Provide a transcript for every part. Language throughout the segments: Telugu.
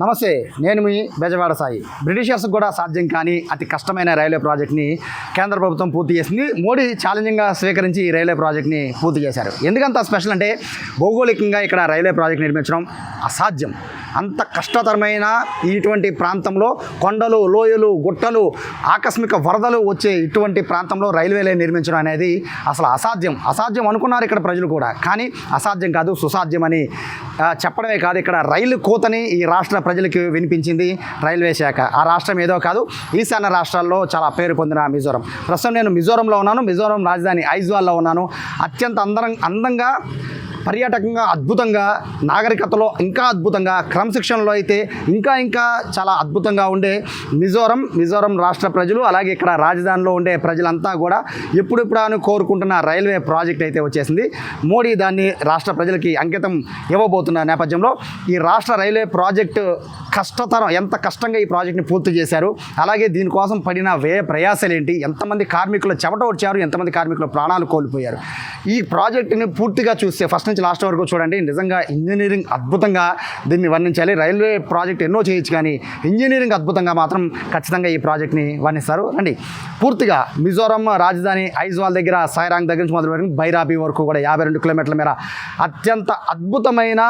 నమస్తే నేను మీ బెజవాడ సాయి. బ్రిటిషర్స్ కూడా సాధ్యం కాని అతి కష్టమైన రైల్వే ప్రాజెక్ట్ని కేంద్ర ప్రభుత్వం పూర్తి చేసింది. మోడీ ఛాలెంజింగ్గా స్వీకరించి ఈ రైల్వే ప్రాజెక్ట్ని పూర్తి చేశారు. ఎందుకంత స్పెషల్ అంటే భౌగోళికంగా ఇక్కడ రైల్వే ప్రాజెక్ట్ నిర్మించడం అసాధ్యం. అంత కష్టతరమైన ఇటువంటి ప్రాంతంలో కొండలు లోయలు గుట్టలు ఆకస్మిక వరదలు వచ్చే ఇటువంటి ప్రాంతంలో రైల్వేలే నిర్మించడం అనేది అసలు అసాధ్యం. అసాధ్యం అనుకున్నారు ఇక్కడ ప్రజలు కూడా. కానీ అసాధ్యం కాదు సుసాధ్యమని చెప్పడమే కాదు ఇక్కడ రైలు కోతని ఈ రాష్ట్ర ప్రజలకు వినిపించింది రైల్వే శాఖ. ఆ రాష్ట్రం ఏదో కాదు ఈశాన్య రాష్ట్రాల్లో చాలా పేరు పొందిన మిజోరం. ప్రస్తుతం నేను మిజోరంలో ఉన్నాను. మిజోరం రాజధాని ఐజ్వాల్లో ఉన్నాను. అత్యంత అందరం అందంగా పర్యాటకంగా అద్భుతంగా నాగరికతలో ఇంకా అద్భుతంగా క్రమశిక్షణలో అయితే ఇంకా ఇంకా చాలా అద్భుతంగా ఉండే మిజోరం మిజోరం రాష్ట్ర ప్రజలు అలాగే ఇక్కడ రాజధానిలో ఉండే ప్రజలంతా కూడా ఎప్పుడెప్పుడు అని కోరుకుంటున్న రైల్వే ప్రాజెక్ట్ అయితే వచ్చేసింది. మోడీ దాన్ని రాష్ట్ర ప్రజలకి అంకితం ఇవ్వబోతున్న నేపథ్యంలో ఈ రాష్ట్ర రైల్వే ప్రాజెక్టు కష్టతరం ఎంత కష్టంగా ఈ ప్రాజెక్ట్ని పూర్తి చేశారు అలాగే దీనికోసం పడిన వ్యయ ప్రయాసాలు ఏంటి ఎంతమంది కార్మికులు చెమట వచ్చారు ఎంతమంది కార్మికులు ప్రాణాలు కోల్పోయారు. ఈ ప్రాజెక్టుని పూర్తిగా చూస్తే ఫస్ట్ నుంచి లాస్ట్ వరకు చూడండి. నిజంగా ఇంజనీరింగ్ అద్భుతంగా దీన్ని వర్ణించాలి. రైల్వే ప్రాజెక్ట్ ఎన్నో చేయొచ్చు కానీ ఇంజనీరింగ్ అద్భుతంగా మాత్రం ఖచ్చితంగా ఈ ప్రాజెక్ట్ని వర్ణిస్తారు. రండి. పూర్తిగా మిజోరం రాజధాని ఐజ్వాల్ దగ్గర సాయిరాంగ్ దగ్గర నుంచి మొదలు బైరాబీ వరకు కూడా యాభై రెండు కిలోమీటర్ల మేర అత్యంత అద్భుతమైన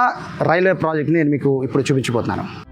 రైల్వే ప్రాజెక్ట్ని నేను మీకు ఇప్పుడు చూపించబోతున్నాను.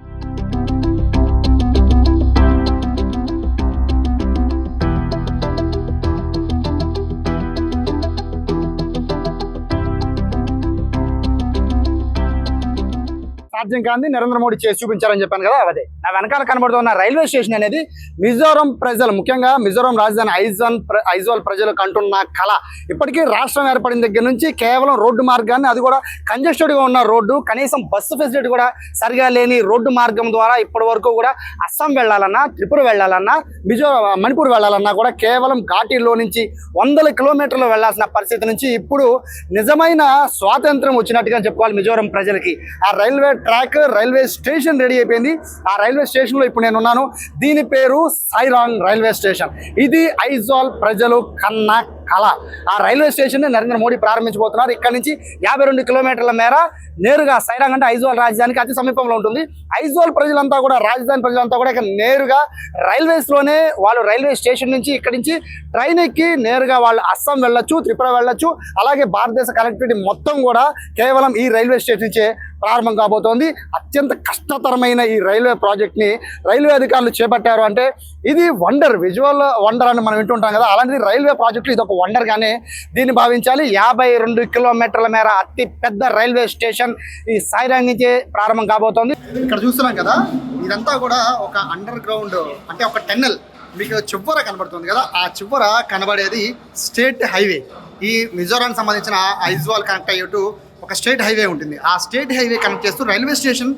సాధ్యం కాంది నరేంద్ర మోడీ చేసి చూపించారని చెప్పాను కదా అదే. నా వెనకాల కనబడుతున్న రైల్వే స్టేషన్ అనేది మిజోరం ప్రజలు ముఖ్యంగా మిజోరం రాజధాని ఐజోన్ ప్ర- ఐజ్వాల్ ప్రజలకు అంటున్న కళ. ఇప్పటికీ రాష్ట్రం ఏర్పడిన దగ్గర నుంచి కేవలం రోడ్డు మార్గాన్ని అది కూడా కంజెస్టెడ్గా ఉన్న రోడ్డు కనీసం బస్సు ఫెసిలిటీ కూడా సరిగా లేని రోడ్డు మార్గం ద్వారా ఇప్పటి వరకు కూడా అస్సాం వెళ్ళాలన్నా త్రిపుర వెళ్ళాలన్నా మిజో మణిపూర్ వెళ్ళాలన్నా కూడా కేవలం ఘాటీలో నుంచి వందల కిలోమీటర్లు వెళ్ళాల్సిన పరిస్థితి నుంచి ఇప్పుడు నిజమైన స్వాతంత్రం వచ్చినట్టుగా చెప్పుకోవాలి మిజోరం ప్రజలకి. ఆ railway track railway station ready అయిపోయింది. ఆ రైల్వే స్టేషన్లో ఇప్పుడు నేను ఉన్నాను దీని పేరు సైరాంగ్ రైల్వే స్టేషన్. ఇది ఐజాల్ ప్రజలు కన్న కళ. ఆ రైల్వే స్టేషన్ నరేంద్ర మోడీ ప్రారంభించబోతున్నారు. ఇక్కడ నుంచి యాభై రెండు కిలోమీటర్ల మేర నేరుగా సైరాంగ్ అంటే ఐజాల్ రాజధానికి అతి సమీపంలో ఉంటుంది. ఐజాల్ ప్రజలంతా కూడా రాజధాని ప్రజలంతా కూడా ఇక్కడ నేరుగా రైల్వేస్లోనే వాళ్ళు రైల్వే స్టేషన్ నుంచి ఇక్కడి నుంచి ట్రైన్ ఎక్కి నేరుగా వాళ్ళు అస్సాం వెళ్ళొచ్చు త్రిపుర వెళ్ళొచ్చు. అలాగే భారతదేశ కనెక్టివిటీ మొత్తం కూడా కేవలం ఈ రైల్వే స్టేషన్ నుంచే ప్రారంభం కాబోతోంది. అత్యంత కష్టతరమైన ఈ రైల్వే ప్రాజెక్ట్ని రైల్వే అధికారులు చేపట్టారు అంటే ఇది వండర్ విజువల్ వండర్ అని మనం వింటుంటాం కదా. అలాంటిది రైల్వే ప్రాజెక్టులు ఇది ఒక వండర్గానే దీన్ని భావించాలి. యాభై రెండు కిలోమీటర్ల మేర అతి పెద్ద రైల్వే స్టేషన్ ఈ సాయిరాంగ్ నుంచే ప్రారంభం కాబోతోంది. ఇక్కడ చూస్తున్నాం కదా ఇదంతా కూడా ఒక అండర్ గ్రౌండ్ అంటే ఒక టెన్నెల్ మీకు చివర కనబడుతుంది కదా ఆ చివర కనబడేది స్టేట్ హైవే ఈ మిజోరాం సంబంధించిన ఐజ్వాల్ కనెక్ట్ అయ్యేటు ఒక స్టేట్ హైవే ఉంటుంది. ఆ స్టేట్ హైవే కనెక్ట్ చేస్తూ రైల్వే స్టేషన్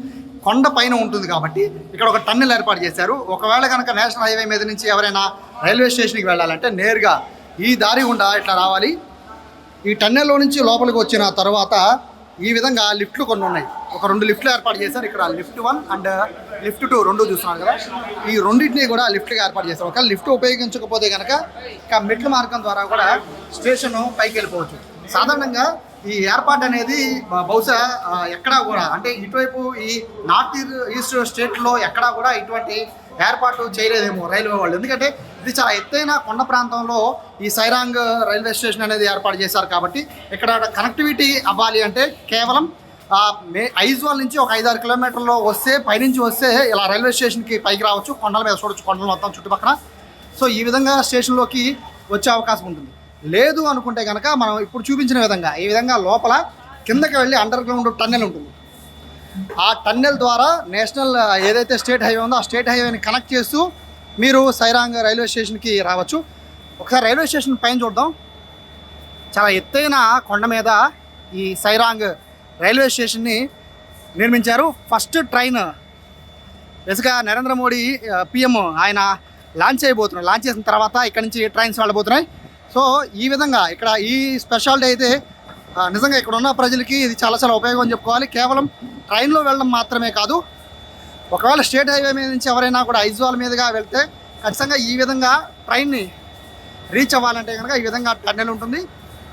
కొండ పైన ఉంటుంది కాబట్టి ఇక్కడ ఒక టన్నెల్ ఏర్పాటు చేశారు. ఒకవేళ కనుక నేషనల్ హైవే మీద నుంచి ఎవరైనా రైల్వే స్టేషన్కి వెళ్ళాలంటే నేరుగా ఈ దారి గుండా ఇట్లా రావాలి. ఈ టన్నెల్లో నుంచి లోపలికి వచ్చిన తర్వాత ఈ విధంగా లిఫ్ట్లు కొన్ని ఉన్నాయి. ఒక రెండు లిఫ్ట్లు ఏర్పాటు చేశారు. ఇక్కడ lift one and lift two రెండు చూస్తున్నారు కదా. ఈ రెండింటిని కూడా లిఫ్ట్గా ఏర్పాటు చేశారు. ఒకవేళ లిఫ్ట్ ఉపయోగించకపోతే కనుక ఇక మెట్ల మార్గం ద్వారా కూడా స్టేషన్ పైకి వెళ్ళిపోవచ్చు. సాధారణంగా ఈ ఏర్పాటు అనేది బహుశా ఎక్కడా కూడా అంటే ఇటువైపు ఈ నార్త్ ఈస్ట్ స్టేట్లో ఎక్కడా కూడా ఇటువంటి ఏర్పాటు చేయలేదేమో రైల్వే వాళ్ళు. ఎందుకంటే ఇది చాలా ఎత్తైన కొండ ప్రాంతంలో ఈ సైరాంగ్ రైల్వే స్టేషన్ అనేది ఏర్పాటు చేశారు కాబట్టి ఇక్కడ కనెక్టివిటీ అవ్వాలి అంటే కేవలం మే ఐజ్వాల్ నుంచి ఒక ఐదారు కిలోమీటర్లు వస్తే పైనుంచి వస్తే ఇలా రైల్వే స్టేషన్కి పైకి రావచ్చు. కొండల మీద చూడొచ్చు. కొండలు మొత్తం చుట్టుపక్కల సో ఈ విధంగా స్టేషన్లోకి వచ్చే అవకాశం ఉంటుంది. లేదు అనుకుంటే కనుక మనం ఇప్పుడు చూపించిన విధంగా ఈ విధంగా లోపల కిందకి వెళ్ళి అండర్ గ్రౌండ్ టన్నెల్ ఉంటుంది. ఆ టన్నెల్ ద్వారా నేషనల్ ఏదైతే స్టేట్ హైవే ఉందో ఆ స్టేట్ హైవేని కనెక్ట్ చేస్తూ మీరు సైరాంగ్ రైల్వే స్టేషన్కి రావచ్చు. ఒకసారి రైల్వే స్టేషన్ పైన చూద్దాం. చాలా ఎత్తైన కొండ మీద ఈ సైరాంగ్ రైల్వే స్టేషన్ని నిర్మించారు. First train. బేసిక్గా నరేంద్ర మోడీ పిఎం ఆయన లాంచ్ అయిపోతున్నారు. లాంచ్ చేసిన తర్వాత ఇక్కడ నుంచి ట్రైన్స్ వెళ్ళబోతున్నాయి. సో ఈ విధంగా ఇక్కడ ఈ స్పెషాలిటీ అయితే నిజంగా ఇక్కడ ఉన్న ప్రజలకి ఇది చాలా చాలా ఉపయోగం అని చెప్పుకోవాలి. కేవలం ట్రైన్లో వెళ్ళడం మాత్రమే కాదు ఒకవేళ స్టేట్ హైవే మీద నుంచి ఎవరైనా కూడా ఐజ్వాల్ మీదుగా వెళ్తే ఖచ్చితంగా ఈ విధంగా ట్రైన్ని రీచ్ అవ్వాలంటే కనుక ఈ విధంగా టన్నెల్ ఉంటుంది.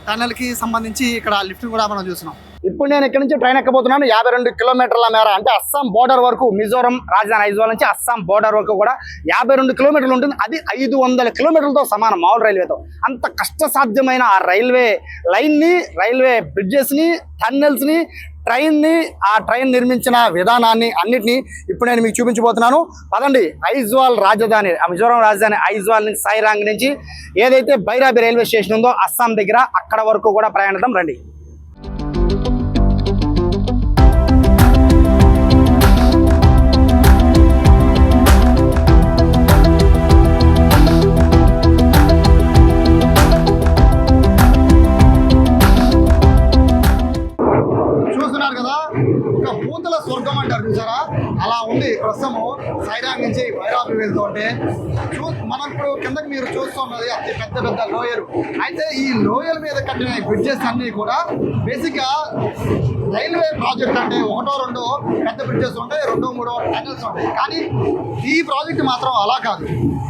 టన్నెల్కి సంబంధించి ఇక్కడ లిఫ్ట్ కూడా మనం చూసినాం ఇప్పుడు నేను ఇక్కడ నుంచి ట్రైన్ ఎక్కబోతున్నాను. యాభై రెండు కిలోమీటర్ల మేర అంటే అస్సాం బోర్డర్ వరకు మిజోరం రాజధాని ఐజ్వాల్ నుంచి అస్సాం బోర్డర్ వరకు కూడా యాభై రెండు కిలోమీటర్లు ఉంటుంది. అది ఐదు వందల కిలోమీటర్లతో సమానం మామూలు రైల్వేతో. అంత కష్టసాధ్యమైన ఆ రైల్వే లైన్ని రైల్వే బ్రిడ్జెస్ని టన్నెల్స్ని ట్రైన్ని ఆ ట్రైన్ నిర్మించిన విధానాన్ని అన్నిటినీ ఇప్పుడు నేను మీకు చూపించబోతున్నాను. పదండి ఐజ్వాల్ రాజధాని మిజోరం రాజధాని ఐజ్వాల్ నుంచి సైరాంగ్ నుంచి ఏదైతే బైరాబి రైల్వే స్టేషన్ ఉందో అస్సాం దగ్గర అక్కడ వరకు కూడా ప్రయాణిద్దాం. రండి. నుంచి భైరాబి వెళ్తుంటే చూ మనం ఇప్పుడు కిందకి మీరు చూస్తున్నది అతి పెద్ద పెద్ద లోయలు. అయితే ఈ లోయల మీద కట్టిన బ్రిడ్జెస్ అన్నీ కూడా బేసిక్గా రైల్వే ప్రాజెక్ట్ అంటే ఒకటో రెండో పెద్ద బ్రిడ్జెస్ ఉంటాయి రెండో మూడో టనల్స్ ఉంటాయి. కానీ ఈ ప్రాజెక్ట్ మాత్రం అలా కాదు.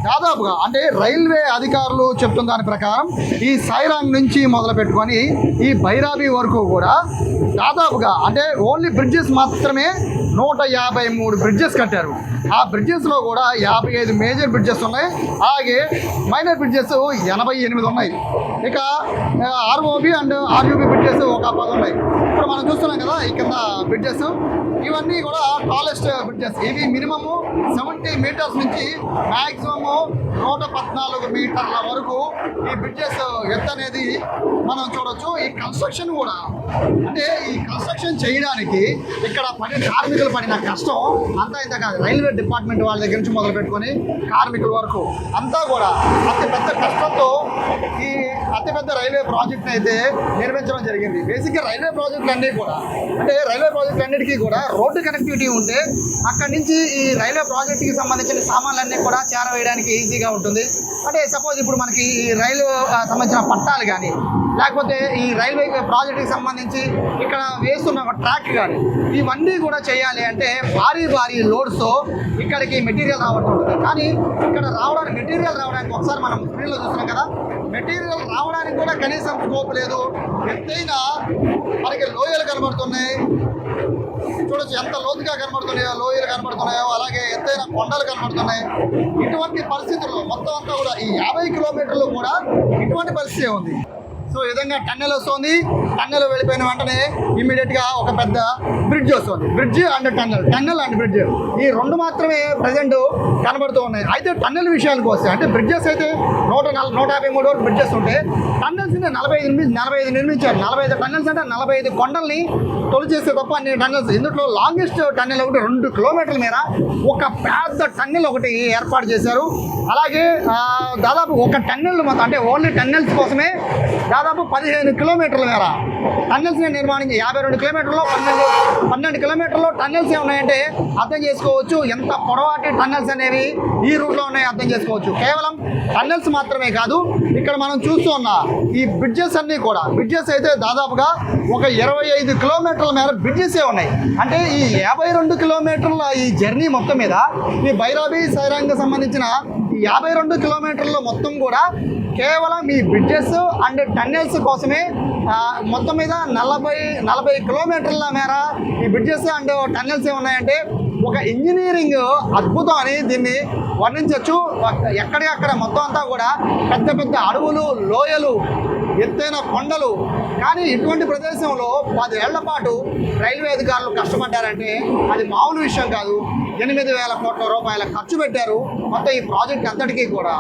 దాదాపుగా అంటే రైల్వే అధికారులు చెప్తున్న దాని ప్రకారం ఈ సైరాంగ్ నుంచి మొదలు పెట్టుకొని ఈ బైరాబి వరకు కూడా దాదాపుగా అంటే ఓన్లీ బ్రిడ్జెస్ మాత్రమే నూట యాభై మూడు బ్రిడ్జెస్ కట్టారు. ఆ బ్రిడ్జెస్లో కూడా యాభై ఐదు మేజర్ బ్రిడ్జెస్ ఉన్నాయి. అలాగే మైనర్ బ్రిడ్జెస్ ఎనభై ఎనిమిది ఉన్నాయి. ఇక ఆర్ఓబి అండ్ ఆర్యూబి బ్రిడ్జెస్ ఒక పది ఉన్నాయి. ఇప్పుడు మనం చూస్తున్నాం కదా ఈ కింద బ్రిడ్జెస్ ఇవన్నీ కూడా టాలెస్ట్ బ్రిడ్జెస్ ఇవి మినిమము సెవెంటీ మీటర్స్ నుంచి మ్యాక్సిమము నూట పద్నాలుగు మీటర్ల వరకు ఈ బ్రిడ్జెస్ ఎత్తు అనేది మనం చూడొచ్చు. ఈ కన్స్ట్రక్షన్ కూడా. అంటే ఈ కన్స్ట్రక్షన్ చేయడానికి ఇక్కడ పడిన కార్మికులు పడిన కష్టం అంతా ఇంత కాదు. రైల్వే డిపార్ట్మెంట్ వాళ్ళ దగ్గర నుంచి మొదలు పెట్టుకొని కార్మికుల వరకు అంతా కూడా అతి పెద్ద కష్టంతో ఈ అతిపెద్ద రైల్వే ప్రాజెక్ట్ అయితే నిర్మించడం జరిగింది. బేసిక్గా రైల్వే ప్రాజెక్టులు అన్నీ కూడా. అంటే రైల్వే ప్రాజెక్టులు అన్నిటికీ కూడా రోడ్డు కనెక్టివిటీ ఉంటే అక్కడి నుంచి ఈ రైల్వే ప్రాజెక్టుకి సంబంధించిన సామాన్లన్నీ కూడా చేరవేయడానికి ఈజీగా ఉంటుంది. అంటే సపోజ్ ఇప్పుడు మనకి ఈ రైలు సంబంధించిన పట్టాలు కానీ లేకపోతే ఈ రైల్వే ప్రాజెక్టుకి సంబంధించి ఇక్కడ వేస్తున్న ఒక ట్రాక్ కానీ ఇవన్నీ కూడా చేయాలి అంటే భారీ భారీ లోడ్స్తో ఇక్కడికి మెటీరియల్ రావడం ఉంటుంది. కానీ ఇక్కడ రావడానికి మెటీరియల్ రావడానికి ఒకసారి మనం స్క్రీన్లో చూస్తున్నాం కదా మెటీరియల్ రావడానికి కూడా కనీసం స్కోప్ లేదు. ఎత్తైన మనకి లోయలు కనబడుతున్నాయి. చూడొచ్చు ఎంత లోతుగా కనబడుతున్నాయో లోయలు కనబడుతున్నాయో అలాగే ఎత్తైన కొండలు కనబడుతున్నాయి. ఇటువంటి పరిస్థితుల్లో మొత్తం అంతా కూడా ఈ యాభై కిలోమీటర్లు కూడా ఇటువంటి పరిస్థితి ఉంది? సో ఈ విధంగా టన్నెల్ వస్తుంది. టన్నెల్ వెళ్ళిపోయిన వెంటనే ఇమీడియట్గా ఒక పెద్ద బ్రిడ్జ్ వస్తుంది. Bridge and tunnel tunnel and bridge ఈ రెండు మాత్రమే ప్రజెంట్ కనబడుతూ ఉన్నాయి. అయితే టన్నెల్ విషయానికి వస్తే అంటే బ్రిడ్జెస్ అయితే నూట నల నూట యాభై మూడు వరకు బ్రిడ్జెస్ ఉంటాయి టన్నెల్స్ నలభై ఐదు నిర్మి- నలభై ఐదు నిర్మించారు. నలభై ఐదు టన్నెల్స్ అంటే నలభై ఐదు కొండల్ని తొలి చేస్తే తప్ప అన్ని టన్నెల్స్ ఇందులో లాంగెస్ట్ టన్నెల్ ఒకటి రెండు కిలోమీటర్ల మేర ఒక పెద్ద టన్నెల్ ఒకటి ఏర్పాటు చేశారు. అలాగే దాదాపు ఒక టన్నెల్ మొత్తం అంటే ఓన్లీ టన్నెల్స్ కోసమే దాదాపు పదిహేను కిలోమీటర్ల మేర టన్నెల్స్ నిర్మాణించి యాభై రెండు కిలోమీటర్లో పన్నెండు పన్నెండు కిలోమీటర్లో టన్నెల్స్ ఉన్నాయంటే అర్థం చేసుకోవచ్చు. ఎంత పొడవాటి టన్నెల్స్ అనేవి ఈ రూట్లో ఉన్నాయి అర్థం చేసుకోవచ్చు. కేవలం టన్నెల్స్ మాత్రమే కాదు ఇక్కడ మనం చూస్తూ ఉన్న ఈ బ్రిడ్జెస్ అన్నీ కూడా బ్రిడ్జెస్ అయితే దాదాపుగా ఒక ఇరవై ఐదు కిలోమీటర్ల మేర బ్రిడ్జెసే ఉన్నాయి. అంటే ఈ యాభై రెండు కిలోమీటర్ల ఈ జర్నీ మొత్తం మీద ఈ బైరాబీ సైరాంగ్ సంబంధించిన యాభై రెండు కిలోమీటర్లు మొత్తం కూడా కేవలం ఈ బ్రిడ్జెస్ అండ్ టన్నెల్స్ కోసమే మొత్తం మీద నలభై నలభై కిలోమీటర్ల మేర ఈ బ్రిడ్జెస్ అండ్ టన్నెల్స్ ఉన్నాయంటే ఒక ఇంజనీరింగ్ అద్భుతం అని దీన్ని వర్ణించవచ్చు ఎక్కడికక్కడ మొత్తం అంతా కూడా పెద్ద పెద్ద అడవులు లోయలు ఎత్తైన కొండలు. కానీ ఇటువంటి ప్రదేశంలో పదేళ్ళ పాటు రైల్వే అధికారులు కష్టపడ్డారంటే అది మామూలు విషయం కాదు. ఎనిమిది వేల కోట్ల రూపాయల ఖర్చు పెట్టారు మొత్తం ఈ ప్రాజెక్ట్ అంతటికీ కూడా.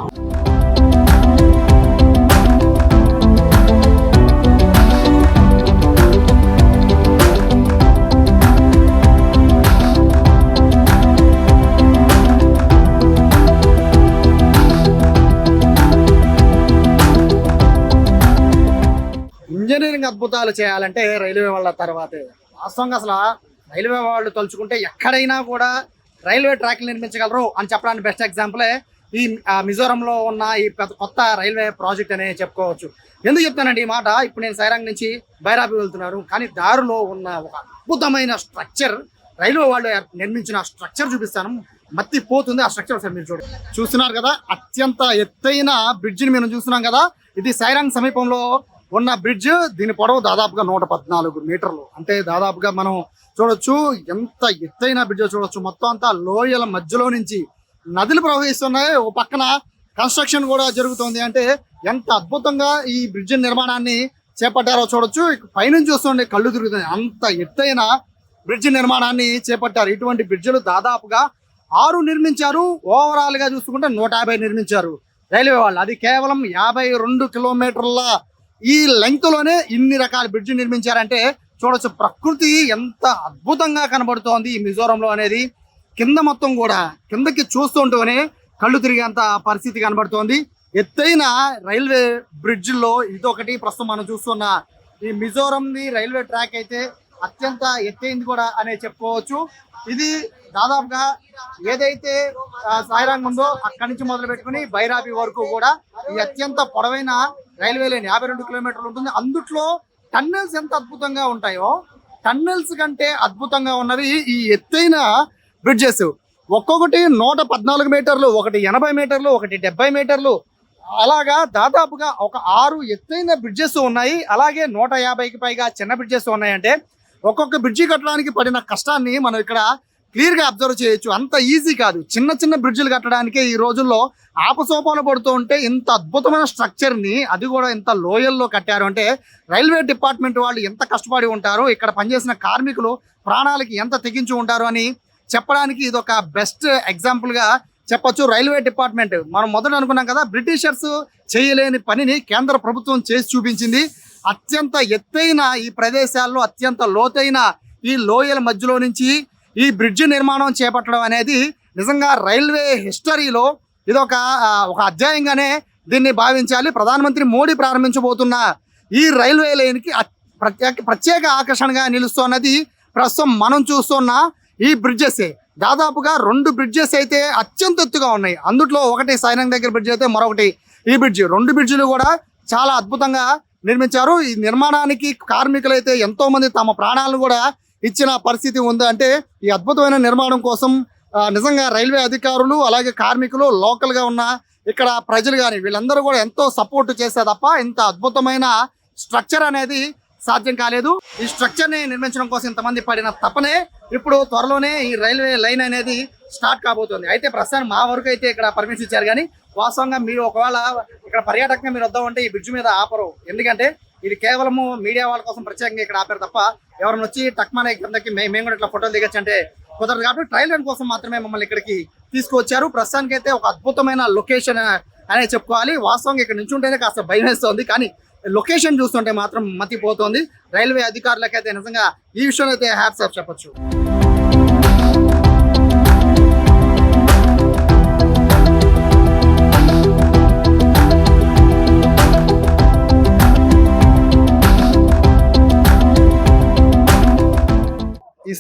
ఇంజనీరింగ్ అద్భుతాలు చేయాలంటే రైల్వే వాళ్ళ తర్వాతే. వాస్తవంగా అసలు రైల్వే వాళ్ళు తలుచుకుంటే ఎక్కడైనా కూడా రైల్వే ట్రాక్లు నిర్మించగలరు అని చెప్పడానికి బెస్ట్ ఎగ్జాంపులే ఈ మిజోరంలో ఉన్న ఈ పెద్ద కొత్త రైల్వే ప్రాజెక్ట్ అనే చెప్పుకోవచ్చు. ఎందుకు చెప్తానండి ఈ మాట? ఇప్పుడు నేను సైరాంగ్ నుంచి బైరాబి వెళ్తున్నాను. కానీ దారిలో ఉన్న ఒక అద్భుతమైన స్ట్రక్చర్ రైల్వే వాళ్ళు నిర్మించిన స్ట్రక్చర్ చూపిస్తాను. మత్తి పోతుంది ఆ స్ట్రక్చర్ ఒకసారి మీరు చూడండి. చూస్తున్నారు కదా అత్యంత ఎత్తైన బ్రిడ్జిని మేము చూస్తున్నాం కదా. ఇది సైరాంగ్ సమీపంలో ఉన్న బ్రిడ్జ్ దీని పొడవు దాదాపుగా నూట పద్నాలుగు మీటర్లు. అంటే దాదాపుగా మనం చూడొచ్చు ఎంత ఎత్తైన బ్రిడ్జ్ చూడొచ్చు. మొత్తం అంతా లోయల మధ్యలో నుంచి నదులు ప్రవహిస్తున్నాయి. ఓ పక్కన కన్స్ట్రక్షన్ కూడా జరుగుతోంది. అంటే ఎంత అద్భుతంగా ఈ బ్రిడ్జ్ నిర్మాణాన్ని చేపట్టారో చూడొచ్చు. పైనుంచి చూస్తుండే కళ్ళు తిరుగుతుంది అంత ఎత్తైన బ్రిడ్జ్ నిర్మాణాన్ని చేపట్టారు. ఇటువంటి బ్రిడ్జ్లు దాదాపుగా ఆరు నిర్మించారు. ఓవరాల్గా చూసుకుంటే నూట యాభై నిర్మించారు. రైల్వే వాళ్ళు. అది కేవలం యాభై రెండు కిలోమీటర్ల ఈ లెంగ్త్లోనే ఇన్ని రకాల బ్రిడ్జ్ నిర్మించారంటే చూడొచ్చు ప్రకృతి ఎంత అద్భుతంగా కనబడుతోంది ఈ మిజోరంలో అనేది. కింద మొత్తం కూడా కిందకి చూస్తుంటూనే కళ్ళు తిరిగేంత పరిస్థితి కనబడుతోంది. ఎత్తైన రైల్వే బ్రిడ్జ్లో ఇదొకటి ప్రస్తుతం మనం చూస్తున్న ఈ మిజోరం రైల్వే ట్రాక్ అయితే అత్యంత ఎత్తైంది కూడా అనే చెప్పుకోవచ్చు. ఇది దాదాపుగా ఏదైతే సాయిరాంగ్ ఉందో అక్కడి నుంచి మొదలు పెట్టుకుని బైరాబి వరకు కూడా ఈ అత్యంత పొడవైన రైల్వే లైన్ యాభై రెండు కిలోమీటర్లు ఉంటుంది. అందుట్లో టన్నెల్స్ ఎంత అద్భుతంగా ఉంటాయో టన్నెల్స్ కంటే అద్భుతంగా ఉన్నవి ఈ ఎత్తైన బ్రిడ్జెస్. ఒక్కొక్కటి నూట పద్నాలుగు మీటర్లు ఒకటి ఎనభై మీటర్లు ఒకటి డెబ్బై మీటర్లు. అలాగా దాదాపుగా ఒక ఆరు ఎత్తైన బ్రిడ్జెస్ ఉన్నాయి. అలాగే నూట యాభైకి పైగా చిన్న బ్రిడ్జెస్ ఉన్నాయంటే ఒక్కొక్క బ్రిడ్జి కట్టడానికి పడిన కష్టాన్ని మనం ఇక్కడ క్లియర్గా అబ్జర్వ్ చేయొచ్చు. అంత ఈజీ కాదు. చిన్న చిన్న బ్రిడ్జ్లు కట్టడానికే ఈ రోజుల్లో ఆపసోపాలు పడుతూ ఉంటే ఇంత అద్భుతమైన స్ట్రక్చర్ని అది కూడా ఇంత లోయల్లో కట్టారు. అంటే రైల్వే డిపార్ట్మెంట్ వాళ్ళు ఎంత కష్టపడి ఉంటారో ఇక్కడ పనిచేసిన కార్మికులు ప్రాణాలకి ఎంత తెగించి ఉంటారు అని చెప్పడానికి ఇది ఒక బెస్ట్ ఎగ్జాంపుల్గా చెప్పొచ్చు. రైల్వే డిపార్ట్మెంట్ మనం మొదట అనుకున్నాం కదా బ్రిటిషర్స్ చేయలేని పనిని కేంద్ర ప్రభుత్వం చేసి చూపించింది. అత్యంత ఎత్తైన ఈ ప్రదేశాల్లో అత్యంత లోతైన ఈ లోయల మధ్యలో నుంచి ఈ బ్రిడ్జ్ నిర్మాణం చేపట్టడం అనేది నిజంగా రైల్వే హిస్టరీలో ఇది ఒక ఒక అధ్యాయంగానే దీన్ని భావించాలి. ప్రధానమంత్రి మోడీ ప్రారంభించబోతున్న ఈ రైల్వే లైన్కి ప్రత్యేక ప్రత్యేక ఆకర్షణగా నిలుస్తున్నది ప్రస్తుతం మనం చూస్తున్న ఈ బ్రిడ్జెస్. దాదాపుగా రెండు బ్రిడ్జెస్ అయితే అత్యంత ఎత్తుగా ఉన్నాయి. అందుట్లో ఒకటి సైనంగ్ దగ్గర బ్రిడ్జ్ అయితే మరొకటి ఈ బ్రిడ్జ్. రెండు బ్రిడ్జిలు కూడా చాలా అద్భుతంగా నిర్మించారు. ఈ నిర్మాణానికి కార్మికులైతే ఎంతోమంది తమ ప్రాణాలను కూడా ఇచ్చిన పరిస్థితి ఉంది. అంటే ఈ అద్భుతమైన నిర్మాణం కోసం నిజంగా రైల్వే అధికారులు అలాగే కార్మికులు లోకల్గా ఉన్న ఇక్కడ ప్రజలు కానీ వీళ్ళందరూ కూడా ఎంతో సపోర్ట్ చేస్తే తప్ప ఇంత అద్భుతమైన స్ట్రక్చర్ అనేది సాధ్యం కాలేదు. ఈ స్ట్రక్చర్ని నిర్మించడం కోసం ఇంతమంది పడిన తపనే ఇప్పుడు త్వరలోనే ఈ రైల్వే లైన్ అనేది స్టార్ట్ కాబోతుంది. అయితే ప్రస్తుతానికి మా వరకు అయితే ఇక్కడ పర్మిషన్ ఇచ్చారు కానీ వాస్తవంగా మీరు ఒకవేళ ఇక్కడ పర్యాటకంగా మీరు వద్దామంటే ఈ బ్రిడ్జ్ మీద ఆపరు. ఎందుకంటే ఇది కేవలము మీడియా వాళ్ళ కోసం ప్రత్యేకంగా ఇక్కడ ఆపారు తప్ప ఎవరైనా వచ్చి టక్మానే కిందకి మేము కూడా ఇట్లా ఫోటోలు దిగచ్చు అంటే కుదరదు కాబట్టి ట్రయల్ రన్ కోసం మాత్రమే మమ్మల్ని ఇక్కడికి తీసుకొచ్చారు ప్రస్తుతానికి అయితే ఒక అద్భుతమైన లొకేషన్ అనే చెప్పుకోవాలి. వాస్తవంగా ఇక్కడ నుంచి ఉంటేనే కాస్త భయం వేస్తుంది. కానీ లొకేషన్ చూస్తుంటే మాత్రం మతిపోతుంది. రైల్వే అధికారులకైతే నిజంగా ఈ విషయంలో అయితే హ్యాట్స్ ఆఫ్ చెప్పొచ్చు.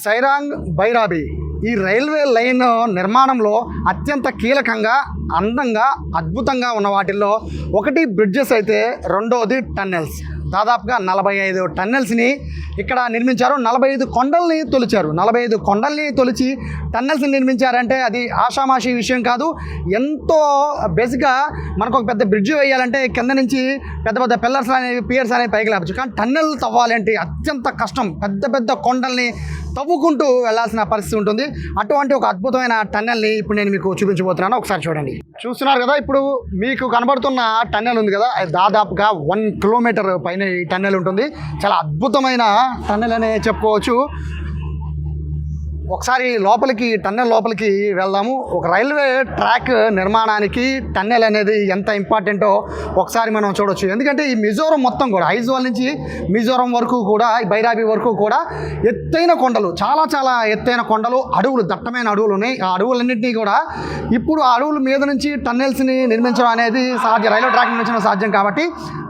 సైరాంగ్ బైరాబి. ఈ రైల్వే లైన్ నిర్మాణంలో అత్యంత కీలకంగా అందంగా అద్భుతంగా ఉన్న వాటిల్లో ఒకటి బ్రిడ్జెస్ అయితే రెండోది టన్నెల్స్. దాదాపుగా నలభై ఐదు టన్నెల్స్ని ఇక్కడ నిర్మించారు. నలభై ఐదు కొండల్ని తొలిచారు. నలభై ఐదు కొండల్ని తొలిచి టన్నెల్స్ని నిర్మించారంటే అది ఆషామాషి విషయం కాదు. ఎంతో బేసిక్గా మనకు ఒక పెద్ద బ్రిడ్జ్ వేయాలంటే కింద నుంచి పెద్ద పెద్ద పిల్లర్స్ అనేవి పియర్స్ అనేవి పైకి లేపచ్చు. కానీ టన్నెల్ తవ్వాలంటే అత్యంత కష్టం. పెద్ద పెద్ద కొండల్ని తవ్వుకుంటూ వెళ్ళాల్సిన పరిస్థితి ఉంటుంది. అటువంటి ఒక అద్భుతమైన టన్నెల్ని ఇప్పుడు నేను మీకు చూపించబోతున్నాను. ఒకసారి చూడండి. చూస్తున్నారు కదా ఇప్పుడు మీకు కనబడుతున్న టన్నెల్ ఉంది కదా అది దాదాపుగా వన్ కిలోమీటర్ పైన ఈ టన్నెల్ ఉంటుంది. చాలా అద్భుతమైన టన్నెల్ అనే చెప్పుకోవచ్చు. ఒకసారి లోపలికి టన్నెల్ లోపలికి వెళ్దాము. ఒక రైల్వే ట్రాక్ నిర్మాణానికి టన్నెల్ అనేది ఎంత ఇంపార్టెంటో ఒకసారి మనం చూడొచ్చు. ఎందుకంటే ఈ మిజోరం మొత్తం కూడా ఐజ్వాల్ నుంచి మిజోరం వరకు కూడా బైరాబి వరకు కూడా ఎత్తైన కొండలు చాలా చాలా ఎత్తైన కొండలు అడవులు దట్టమైన అడవులు ఉన్నాయి. ఆ అడవులన్నింటినీ కూడా ఇప్పుడు ఆ అడవుల మీద నుంచి టన్నెల్స్ని నిర్మించడం అనేది సాధ్యం రైల్వే ట్రాక్ నిర్మించడం సాధ్యం కాబట్టి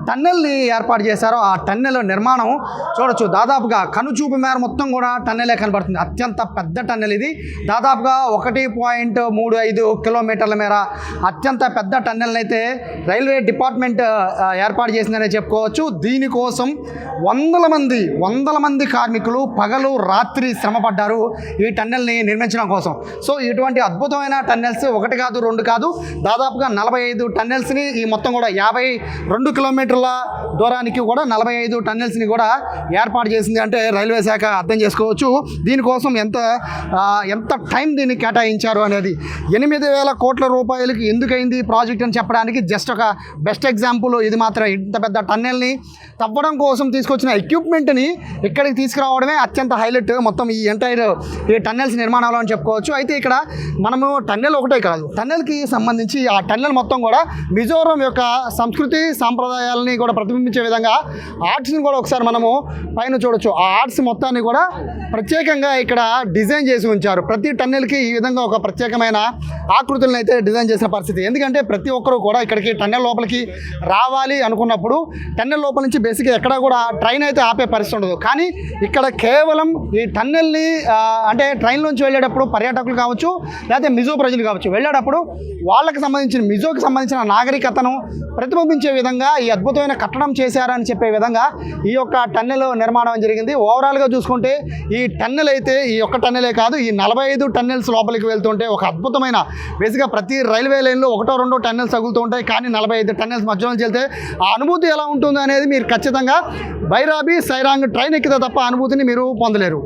టన్నెల్ని ఏర్పాటు చేశారో ఆ టన్నెల్ నిర్మాణం చూడొచ్చు. దాదాపుగా కనుచూపు మేర మొత్తం కూడా టన్నెలే కనబడుతుంది. అత్యంత పెద్ద టన్నెల్ ఇది. దాదాపుగా ఒకటి పాయింట్ మూడు ఐదు కిలోమీటర్ల మేర అత్యంత పెద్ద టన్నెల్ని అయితే రైల్వే డిపార్ట్మెంట్ ఏర్పాటు చేసిందనే చెప్పుకోవచ్చు. దీనికోసం వందల మంది వందల మంది కార్మికులు పగలు రాత్రి శ్రమపడ్డారు ఈ టన్నెల్ని నిర్మించడం కోసం. సో ఇటువంటి అద్భుతమైన టన్నెల్స్ ఒకటి కాదు రెండు కాదు దాదాపుగా నలభై ఐదు టన్నెల్స్ని ఈ మొత్తం కూడా యాభై రెండు కిలోమీటర్ల దూరానికి కూడా నలభై ఐదు టన్నెల్స్ని కూడా ఏర్పాటు చేసింది. అంటే రైల్వే శాఖ అర్థం చేసుకోవచ్చు. దీనికోసం ఎంత ఎంత టైం దీన్ని కేటాయించారు అనేది. ఎనిమిది వేల కోట్ల రూపాయలకి ఎందుకైంది ప్రాజెక్ట్ అని చెప్పడానికి జస్ట్ ఒక బెస్ట్ ఎగ్జాంపుల్. ఇది మాత్రం ఇంత పెద్ద టన్నెల్ని తవ్వడం కోసం తీసుకొచ్చిన ఎక్విప్మెంట్ని ఇక్కడికి తీసుకురావడమే అత్యంత హైలైట్ మొత్తం ఈ ఎంటైర్ ఈ టన్నెల్స్ నిర్మాణంలో అని చెప్పుకోవచ్చు. అయితే ఇక్కడ మనము టన్నెల్ ఒకటే కాదు టన్నెల్కి సంబంధించి ఆ టన్నెల్ మొత్తం కూడా మిజోరం యొక్క సంస్కృతి సాంప్రదాయాలను కూడా ప్రతిబింబించే విధంగా ఆర్ట్స్ని కూడా ఒకసారి మనము పైన చూడొచ్చు. ఆ ఆర్ట్స్ మొత్తాన్ని కూడా ప్రత్యేకంగా ఇక్కడ డిజైన్ చేసి ఉంచారు. ప్రతి టన్నెల్కి ఈ విధంగా ఒక ప్రత్యేకమైన ఆకృతులను అయితే డిజైన్ చేసిన పరిస్థితి. ఎందుకంటే ప్రతి ఒక్కరు కూడా ఇక్కడికి టన్నెల్ లోపలికి రావాలి అనుకున్నప్పుడు టన్నెల్ లోపల నుంచి బేసిక్గా ఎక్కడ కూడా ట్రైన్ అయితే ఆపే పరిస్థితి ఉండదు. కానీ ఇక్కడ కేవలం ఈ టన్నెల్ని అంటే ట్రైన్ నుంచి వెళ్ళేటప్పుడు పర్యాటకులు కావచ్చు లేకపోతే మిజో ప్రజలు కావచ్చు వెళ్ళేటప్పుడు వాళ్ళకి సంబంధించిన మిజోకి సంబంధించిన నాగరికతను ప్రతిబింబించే విధంగా ఈ అద్భుతమైన కట్టడం చేశారని చెప్పే విధంగా ఈ యొక్క టన్నెల్ నిర్మాణం జరిగింది. ఓవరాల్గా చూసుకుంటే ఈ టన్నెల్ అయితే ఈ ఒక్క టన్నెలే కాదు ఈ నలభై ఐదు టన్నెల్స్ లోపలికి వెళ్తుంటే ఒక అద్భుతమైన బేసిక్గా ప్రతి రైల్వే లైన్లో ఒకటో రెండో టన్నెల్స్ తగులుతూ ఉంటాయి. కానీ నలభై ఐదు టన్నెల్స్ మధ్యలో వెళ్తే ఆ అనుభూతి ఎలా ఉంటుంది అనేది మీరు ఖచ్చితంగా బైరాబి సైరాంగ్ ట్రైన్ ఎక్కితే తప్ప అనుభూతిని మీరు పొందలేరు.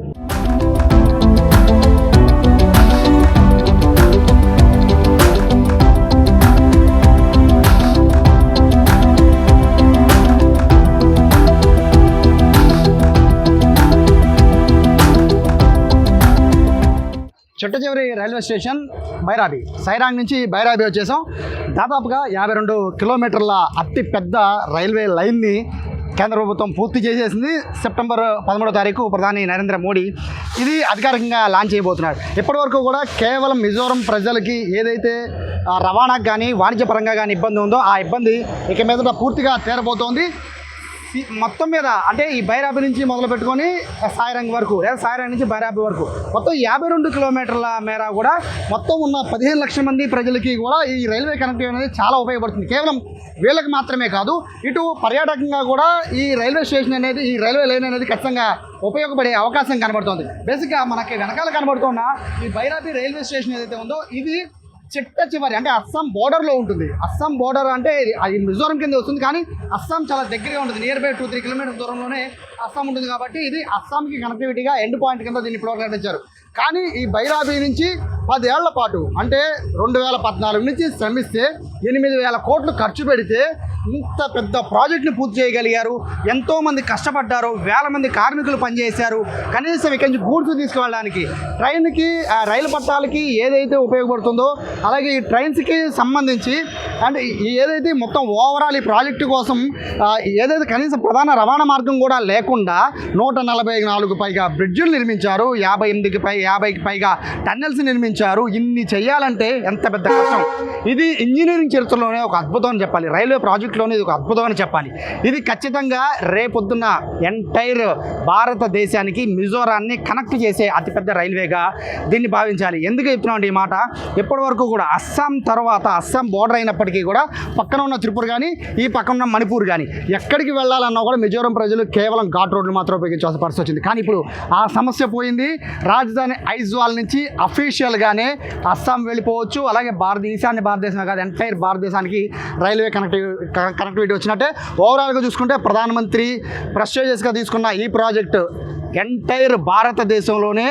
చిట్ట చివరి రైల్వే స్టేషన్ బైరాబి. సైరాంగ్ నుంచి బైరాబి వచ్చేసాం. దాదాపుగా యాభై రెండు కిలోమీటర్ల అతి పెద్ద రైల్వే లైన్ని కేంద్ర ప్రభుత్వం పూర్తి చేసేసింది. సెప్టెంబర్ పదమూడో తారీఖు ప్రధాని నరేంద్ర మోడీ ఇది అధికారికంగా లాంచ్ చేయబోతున్నాడు ఇప్పటివరకు కూడా కేవలం మిజోరం ప్రజలకి ఏదైతే రవాణాకు కానీ వాణిజ్యపరంగా కానీ ఇబ్బంది ఉందో ఆ ఇబ్బంది ఇక మీదట పూర్తిగా తీరబోతోంది. మొత్తం మీద అంటే ఈ బైరాబి నుంచి మొదలు పెట్టుకొని సాయిరంగ్ వరకు లేదా సాయిరంగ్ నుంచి బైరాబి వరకు మొత్తం యాభై రెండు కిలోమీటర్ల మేర కూడా మొత్తం ఉన్న పదిహేను లక్షల మంది ప్రజలకి కూడా ఈ రైల్వే కనెక్టివిటీ అనేది చాలా ఉపయోగపడుతుంది. కేవలం వీళ్ళకి మాత్రమే కాదు ఇటు పర్యాటకంగా కూడా ఈ రైల్వే స్టేషన్ అనేది ఈ రైల్వే లైన్ అనేది ఖచ్చితంగా ఉపయోగపడే అవకాశం కనబడుతుంది. బేసిక్గా మనకి వెనకాల కనబడుతున్న ఈ బైరాబి రైల్వే స్టేషన్ ఏదైతే ఉందో ఇది చిట్ట చివరి అంటే అస్సాం బోర్డర్లో ఉంటుంది. అస్సాం బోర్డర్ అంటే ఇది- అది మిజోరం కింద వస్తుంది కానీ అస్సాం చాలా దగ్గరగా ఉంటుంది. Near by two three kilometre దూరంలోనే అస్సాం ఉంటుంది కాబట్టి ఇది అస్సాంకి కనెక్టివిటీగా ఎండ్ పాయింట్ కింద దీన్ని ఇప్పుడు ప్రకటించారు కానీ ఈ బైరాబీ నుంచి పదేళ్ళ పాటు అంటే రెండు వేల పద్నాలుగు నుంచి శ్రమిస్తే ఎనిమిది వేల కోట్లు ఖర్చు పెడితే ఇంత పెద్ద ప్రాజెక్ట్ని పూర్తి చేయగలిగారు. ఎంతోమంది కష్టపడ్డారు. వేల మంది కార్మికులు పనిచేశారు. కనీసం ఇక్కడి నుంచి గూడ్స్ తీసుకువెళ్ళడానికి. ట్రైన్కి రైలు పట్టాలకి ఏదైతే ఉపయోగపడుతుందో అలాగే ఈ ట్రైన్స్కి సంబంధించి అండ్ ఏదైతే మొత్తం ఓవరాల్ ఈ ప్రాజెక్టు కోసం ఏదైతే కనీసం ప్రధాన రవాణా మార్గం కూడా లేకుండా నూట నలభై నాలుగు పైగా బ్రిడ్జులు నిర్మించారు. యాభై ఎనిమిదికి పై యాభైకి పైగా టన్నెల్స్ నిర్మించారు. ఇన్ని చేయాలంటే ఎంత పెద్ద కష్టం. ఇది ఇంజనీరింగ్ చరిత్రలోనే ఒక అద్భుతం అని చెప్పాలి. రైల్వే ప్రాజెక్టులోనే ఇది ఒక అద్భుతం అని చెప్పాలి. ఇది ఖచ్చితంగా రేపొద్దున్న ఎంటైర్ భారతదేశానికి మిజోరాన్ని కనెక్ట్ చేసే అతిపెద్ద రైల్వేగా దీన్ని భావించాలి. ఎందుకు చెప్తున్నామండి ఈ మాట? ఇప్పటి వరకు కూడా అస్సాం తర్వాత అస్సాం బోర్డర్ అయినప్పటికీ కూడా పక్కన ఉన్న త్రిపుర కానీ ఈ పక్కన ఉన్న మణిపూర్ కానీ ఎక్కడికి వెళ్ళాలన్నా కూడా మిజోరం ప్రజలు కేవలం ఘాట్ రోడ్లు మాత్రం ఉపయోగించాల్సిన పరిస్థితి వచ్చింది. కానీ ఇప్పుడు ఆ సమస్య పోయింది. రాజధాని ఐజ్వాల్ నుంచి అఫీషియల్గానే అస్సాం వెళ్ళిపోవచ్చు. అలాగే భారత ఈశాన్య భారతదేశం కాదు ఎంటైర్ భారతదేశానికి రైల్వే కనెక్ట్ కనెక్టివిటీ వచ్చినట్టే. ఓవరాల్గా చూసుకుంటే ప్రధానమంత్రి ప్రెస్టేజియస్గా తీసుకున్న ఈ ప్రాజెక్టు ఎంటైర్ భారతదేశంలోనే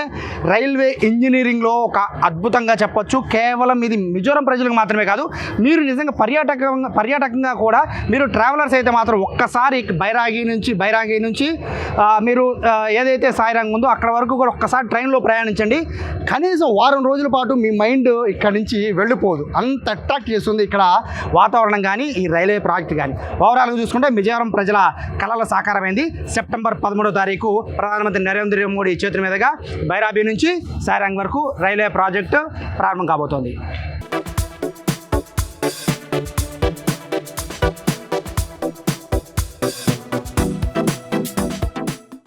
రైల్వే ఇంజనీరింగ్లో ఒక అద్భుతంగా చెప్పొచ్చు. కేవలం ఇది మిజోరం ప్రజలకు మాత్రమే కాదు మీరు నిజంగా పర్యాటకంగా పర్యాటకంగా కూడా మీరు ట్రావెలర్స్ అయితే మాత్రం ఒక్కసారి బైరాగి నుంచి బైరాగి నుంచి మీరు ఏదైతే సాయిరంగ్ ఉందో అక్కడ వరకు కూడా ఒక్కసారి ట్రైన్లో ప్రయాణించండి. కనీసం వారం రోజుల పాటు మీ మైండ్ ఇక్కడ నుంచి వెళ్ళిపోదు. అంత అట్రాక్ట్ చేస్తుంది ఇక్కడ వాతావరణం కానీ ఈ రైల్వే ప్రాజెక్ట్ కానీ. ఓవరాల్గా చూసుకుంటే మిజోరం ప్రజల కళల సాకారమైంది. సెప్టెంబర్ పదమూడో తారీఖు ప్రధానమంత్రి నరేంద్ర మోడీ చేతుల మీదుగా బైరాబీ నుంచి సారంగ్ వరకు రైల్వే ప్రాజెక్టు ప్రారంభం కాబోతోంది.